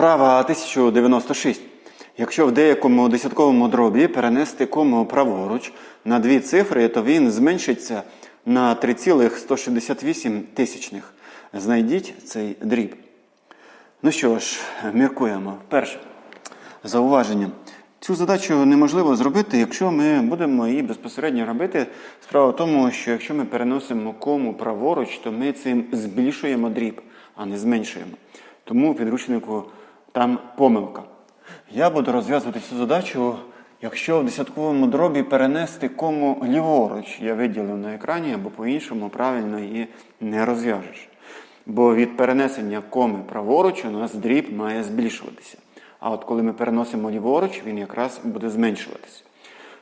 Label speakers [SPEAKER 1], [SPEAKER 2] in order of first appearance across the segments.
[SPEAKER 1] Вправа 1096. Якщо в деякому десятковому дробі перенести кому праворуч на дві цифри, то він зменшиться на 3,168 тисячних. Знайдіть цей дріб. Ну що ж, міркуємо. Перше. Зауваження. Цю задачу неможливо зробити, якщо ми будемо її безпосередньо робити. Справа в тому, що якщо ми переносимо кому праворуч, то ми цим збільшуємо дріб, а не зменшуємо. Тому підручнику там помилка. Я буду розв'язувати цю задачу, якщо в десятковому дробі перенести кому ліворуч. Я виділив на екрані, або по-іншому правильно її не розв'яжеш. Бо від перенесення коми праворуч у нас дріб має збільшуватися. А от коли ми переносимо ліворуч, він якраз буде зменшуватися.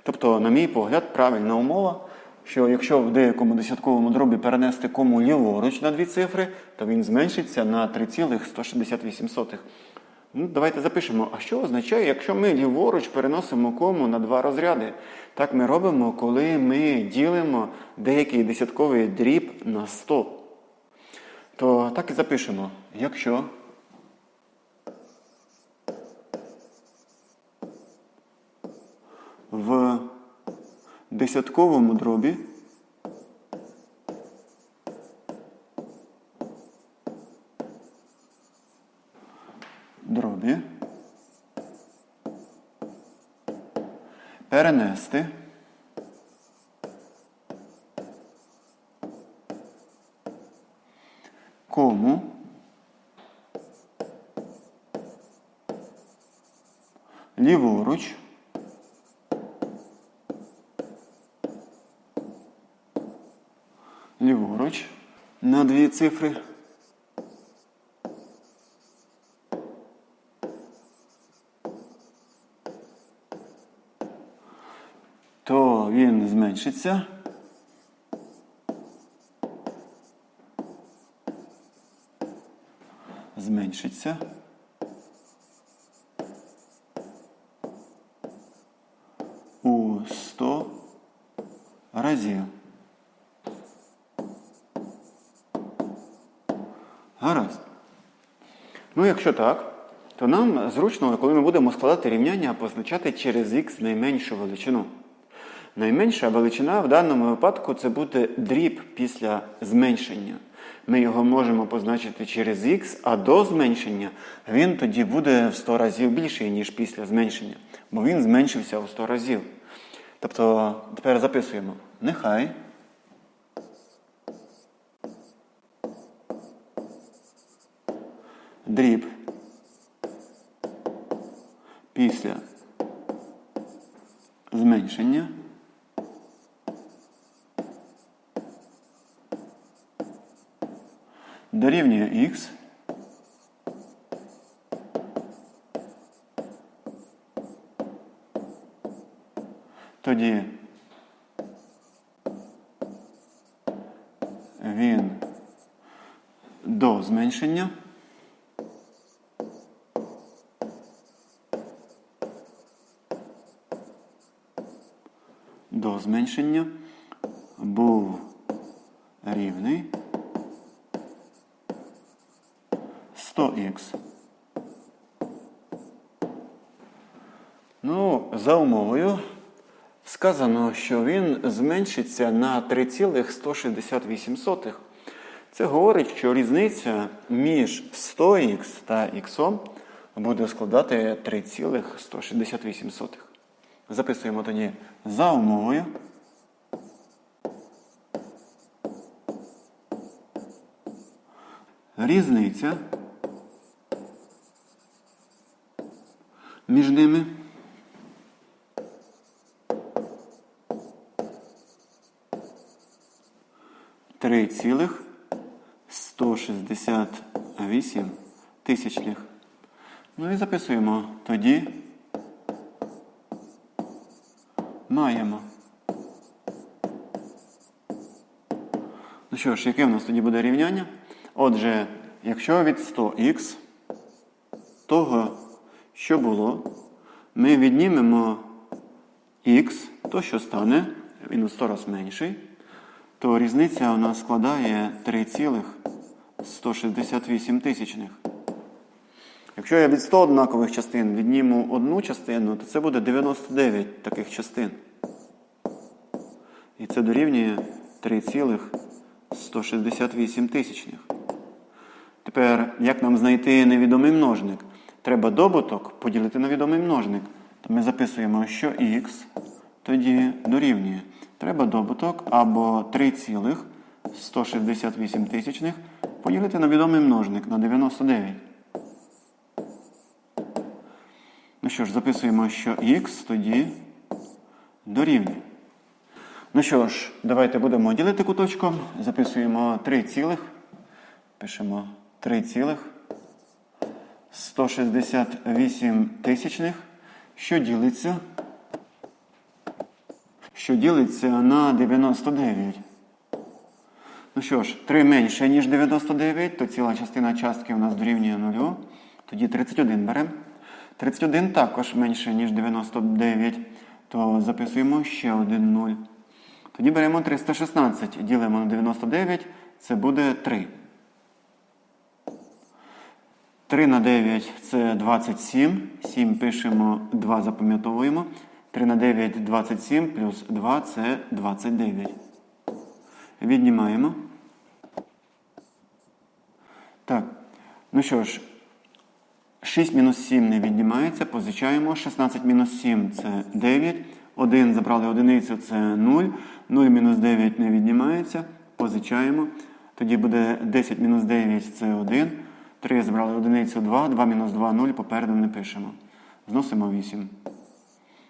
[SPEAKER 1] Тобто, на мій погляд, правильна умова, що якщо в деякому десятковому дробі перенести кому ліворуч на дві цифри, то він зменшиться на 3,168. Ну, давайте запишемо, а що означає, якщо ми ліворуч переносимо кому на два розряди? Так ми робимо, коли ми ділимо деякий десятковий дріб на 100. То так і запишемо. Якщо в десятковому дробі перенести. Кому? Ліворуч. Ліворуч. На дві цифри. То він зменшиться. Зменшиться. У 100 разів. Гаразд. Ну, якщо так, то нам зручно, коли ми будемо складати рівняння, позначати через х найменшу величину. Найменша величина в даному випадку це буде дріб після зменшення. Ми його можемо позначити через х, а до зменшення він тоді буде в 100 разів більший, ніж після зменшення, бо він зменшився у 100 разів. Тобто, тепер записуємо. Нехай. дріб після зменшення дорівнює х. Тоді він до зменшення. До зменшення був рівний 100х. Ну, за умовою сказано, що він зменшиться на 3,168. Це говорить, що різниця між 100х та х буде складати 3,168. Записуємо тоді за умовою. Різниця між ними три цілих 168 тисячних. Ну і записуємо тоді. Маємо. Ну що ж, яке в нас тоді буде рівняння? Отже, якщо від 100х того, що було, ми віднімемо х, то що стане, він у 100 раз менший, то різниця у нас складає 3,168 тисячних. Якщо я від 100 однакових частин відніму одну частину, то це буде 99 таких частин. І це дорівнює 3,168 тисячних. Тепер, як нам знайти невідомий множник? Треба добуток поділити на відомий множник. Ми записуємо, що х тоді дорівнює. Треба добуток або 3,168 тисячних поділити на відомий множник на 99. Ну що ж, записуємо, що х тоді дорівнює. Ну що ж, давайте будемо ділити куточком. Записуємо 3 цілих. Пишемо 3 цілих. 168 тисячних, що ділиться, що ділиться на 99. Ну що ж, 3 менше, ніж 99, то ціла частина частки у нас дорівнює 0. Тоді 31 беремо. 31 також менше, ніж 99, то записуємо ще один 0. Тоді беремо 316, ділимо на 99, це буде 3. 3 на 9 це 27. 7 пишемо, 2 запам'ятовуємо. 3 на 9 27 плюс 2 це 29. Віднімаємо. Так. Ну що ж, 6 мінус 7 не віднімається, позичаємо. 16 мінус 7 це 9. 1 забрали одиницю, це 0. 0 мінус 9 не віднімається, позичаємо. Тоді буде 10 мінус 9 це 1. 3 забрали одиницю 2, 2 мінус 2 0, попереду не пишемо. Зносимо 8.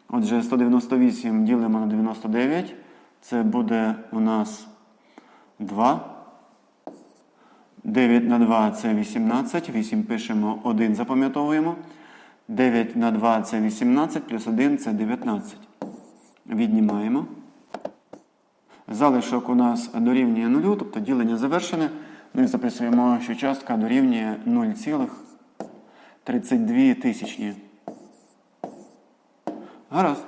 [SPEAKER 1] Отже, 198 ділимо на 99. Це буде у нас 2. 9 на 2 це 18. 8 пишемо 1, запам'ятовуємо. 9 на 2 це 18, плюс 1 це 19. Віднімаємо. Залишок у нас дорівнює 0, тобто ділення завершене. Ми записуємо, що частка дорівнює 0,32 тисячні. Гаразд.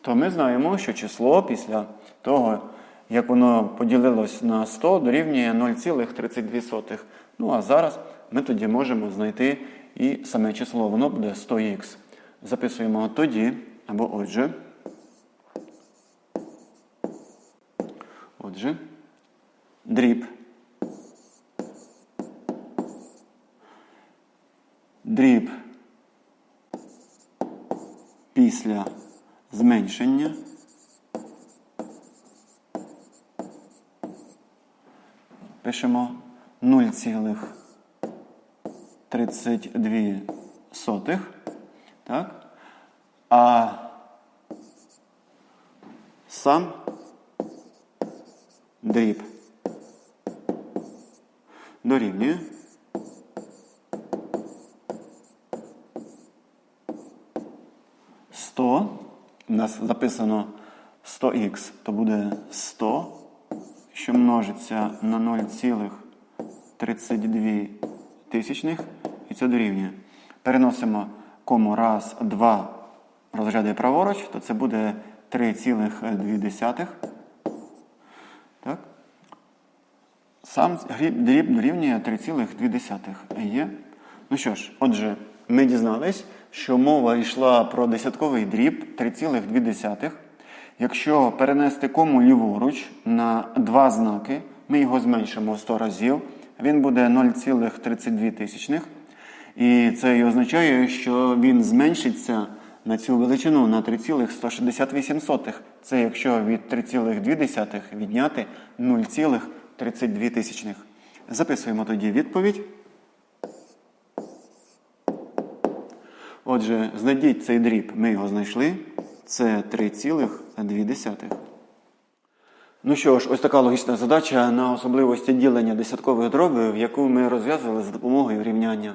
[SPEAKER 1] То ми знаємо, що число після того, як воно поділилось на 100, дорівнює 0,32. Ну а зараз ми тоді можемо знайти і саме число. Воно буде 100х. Записуємо тоді, або отже. Отже, дріб. Дріб після зменшення пишемо 0,32. Так? А сам дріб дорівнює. Сто. У нас записано 100х, то буде 100, що множиться на 0,32 тисячних, і це дорівнює. Переносимо кому раз, два розряди праворуч, то це буде 3,2. Так? Сам дріб дорівнює 3,2 є. Ну що ж, отже, ми дізнались, що мова йшла про десятковий дріб 3,2. Якщо перенести кому ліворуч на два знаки, ми його зменшимо в 100 разів, він буде 0,32. І це і означає, що він зменшиться на цю величину на 3,168. Це якщо від 3,2 відняти 0,32. Записуємо тоді відповідь. Отже, знайдіть цей дріб, ми його знайшли. Це 3,2. Ну що ж, ось така логічна задача на особливості ділення десяткових дробів, яку ми розв'язували за допомогою рівняння.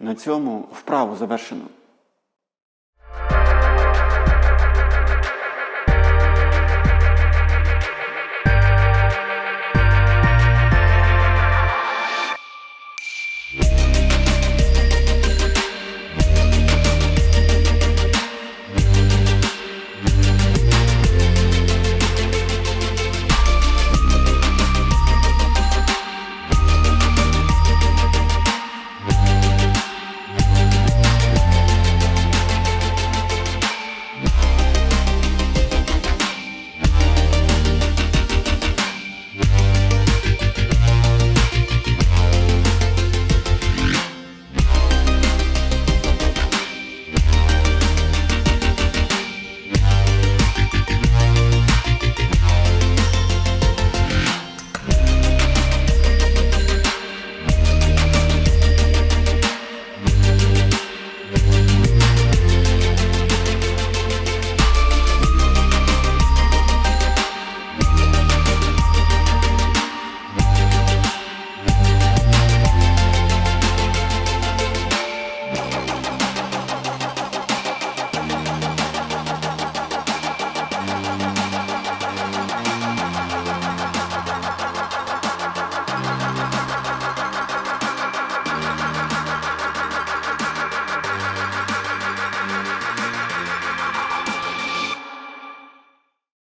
[SPEAKER 1] На цьому вправу завершено.